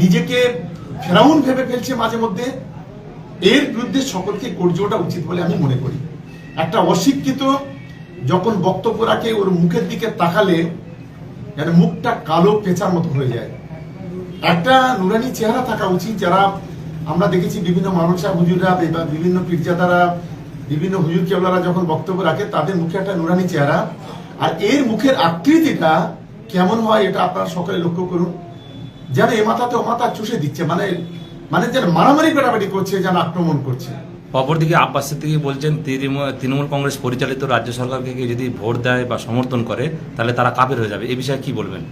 নিজেকে ফেরাউন ভেবে ফেলছে মাঝে মধ্যে। এর বিরুদ্ধে সকলকে গর্জে ওঠা উচিত বলে আমি মনে করি। একটা অশিক্ষিত যখন বক্তব্য রাখে, ওর মুখের দিকে তাকালে যেন মুখটা কালো পেঁচার মতো হয়ে যায়। একটা নুরানি চেহারা থাকা উচিত, যারা আমরা দেখেছি বিভিন্ন মানুষা হুজুররা বা বিভিন্ন পীরজাদারা, বিভিন্ন হুজুর কেবলারা যখন বক্তব্য রাখে, তাদের মুখে একটা নুরানি চেহারা। আর এর মুখের আকৃতিটা কেমন হয়, এটা আপনারা সকলে লক্ষ্য করুন। যেন এ মাথাতে ও মাথা চুষে দিচ্ছে মানে মানে যেন মারামারি পেটাপাটি করছে যেন আক্রমণ করছে। অপরদিকে আব্বাস সিদ্দিকী বলছেন তৃণমূল কংগ্রেস পরিচালিত রাজ্য সরকারকে কেউ যদি ভোট দেয় বা সমর্থন করে তাহলে তারা কাবের হয়ে যাবে। এ বিষয়ে কি বলবেন?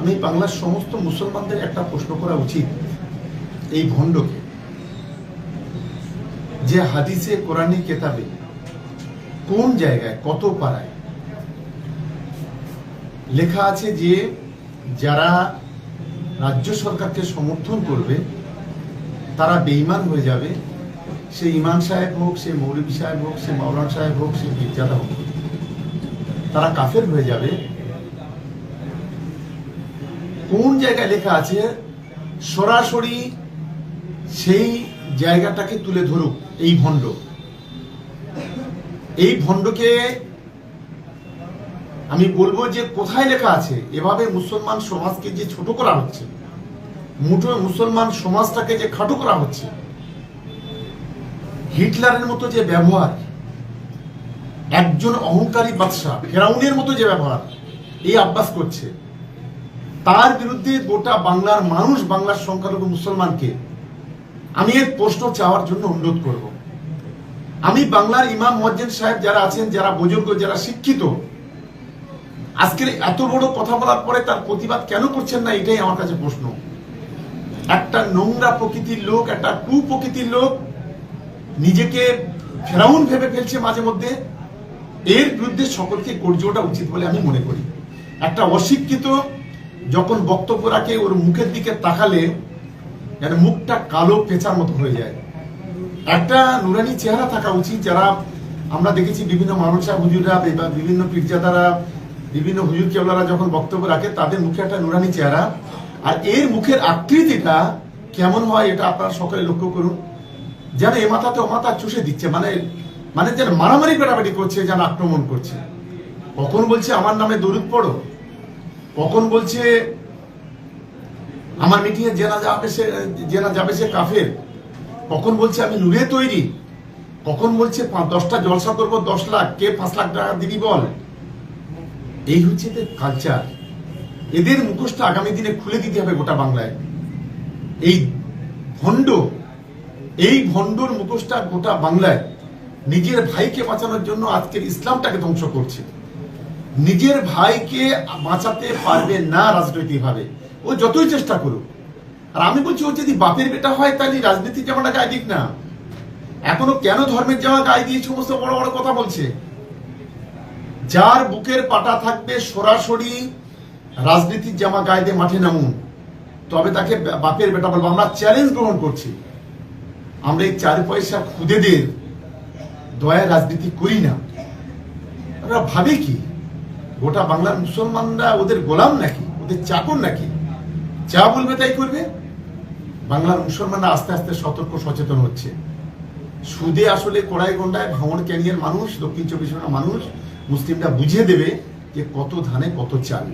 আমি বাংলার সমস্ত মুসলমানদের একটা প্রশ্ন করা উচিত এই ভণ্ডকে। যে হাদিসে কোরআনী কেতাবে কোন জায়গায় কত পাড়ায় লেখা আছে যে যারা রাজ্য সরকারকে সমর্থন করবে, তারা বেঈমান হয়ে যাবে। সে ইমান সাহেব হোক, সে মৌলভী সাহেব হোক, সে মাওলানা সাহেব হোক, সে মির্জাদা হোক, তারা কাফের হয়ে যাবে। কোন জায়গায় লেখা আছে, সরাসরি সেই জায়গাটাকে তুলে ধরুক, এই ভণ্ড। এই ভণ্ডকে আমি বলব যে কোথায় লেখা আছে? এভাবে মুসলমান সমাজকে যে ছোট করা হচ্ছে মুঠো মুসলমান সমাজটাকে যে খাটো করা হচ্ছে, হিটলারের মতো যে ব্যবহার, একজন অহংকারী বাদশাহ, ফেরাউনের মতো যে ব্যবহার, এই আব্বাস করছে। তার বিরুদ্ধে গোটা বাংলার মানুষ, বাংলার সংখ্যালঘু মুসলমানকে আমি এর প্রশ্ন চাওয়ার জন্য অনুরোধ করব। আমি বাংলার ইমাম মজ্জেন সাহেব যারা আছেন, যারা বুজুর্গ, যারা শিক্ষিত আজকের এত বড় কথা বলার পরে তার প্রতিবাদ কেন করছেন না, এটাই আমার কাছে প্রশ্ন। একটা নোংরা প্রকৃতির লোক, একটা টু প্রকৃতির লোক নিজেকে ফেরাউন ভেবে ফেলছে মাঝে মধ্যে, এর বিরুদ্ধে সকলকে গর্জে ওঠা উচিত বলে আমি মনে করি। একটা অশিক্ষিত যখন বক্তব্য রাখে, ওর মুখের দিকে তাকালে যেন মুখটা কালো পেঁচার মতো হয়ে যায়। একটা নুরানি চেহারা থাকা উচিত, যারা আমরা দেখেছি বিভিন্ন মানুষা, হুজুররা বা বিভিন্ন পীরজাদারা বিভিন্ন হুজুর কেবলারা যখন বক্তব্য রাখে, তাদের মুখে একটা নুরানি চেহারা। আর এর মুখের আকৃতিটা কেমন হয় এটা আপনারা সকলে লক্ষ্য করুন। যেন এ মাথাতে ও মাথা চুষে দিচ্ছে মানে মানে যেন মারামারি পেটাপাটি করছে, যেন আক্রমণ করছে। কখন বলছে, আমার নামে দরুদ পড়ো? কখন বলছে, আমার মিটিংয়ে জেনা যাবে সে, জেনা যাবে সে কাফের? কখন বলছে, আমি নূরে তৈরি? কখন বলছে দশটা জলসা করব, দশ লাখ, কে পাঁচ লাখ টাকা দিবি বল? এই হচ্ছে এদের কালচার এদের মুখোশটা আগামী দিনে খুলে দিতে হবে গোটা বাংলায়। এই ভণ্ড, এই ভণ্ডর মুখোশটা গোটা বাংলায় নিজের ভাইকে বাঁচানোর জন্য আজকের ইসলামটাকে ধ্বংস করছে। নিজের ভাইকে বাঁচাতে পারবে না রাজনৈতিকভাবে। ও যতই চেষ্টা করুক। আর আমি বলছি, ও যদি বাপের বেটা হয়, তাহলে রাজনীতির জামাটা গায়ে দিক না। এখনও কেন ধর্মের জামা গায়ে দিয়ে সমস্ত বড় বড় কথা বলছে? যার বুকের পাটা থাকবে সরাসরি রাজনীতির জামা গায়ে মাঠে নামুন। তবে তাকে বাপের বেটা বলব, আমরা চ্যালেঞ্জ গ্রহণ করছি। আমরা এই চার পয়সা খুদেদের দয়া রাজনীতি করি না। ওরা ভাবে কি? গোটা বাংলার মুসলমানরা ওদের গোলাম নাকি? ওদের চাকর নাকি? যা বলবে তাই করবে। বাংলার মুসলমানরা আস্তে আস্তে সতর্ক, সচেতন হচ্ছে। সুদে আসলে কড়াই গন্ডায় ভাঙড় ক্যানিয়ার মানুষ, দক্ষিণ চব্বিশ পরগনার মানুষ মুসলিমরা বুঝিয়ে দেবে যে কত ধানে কত চাল।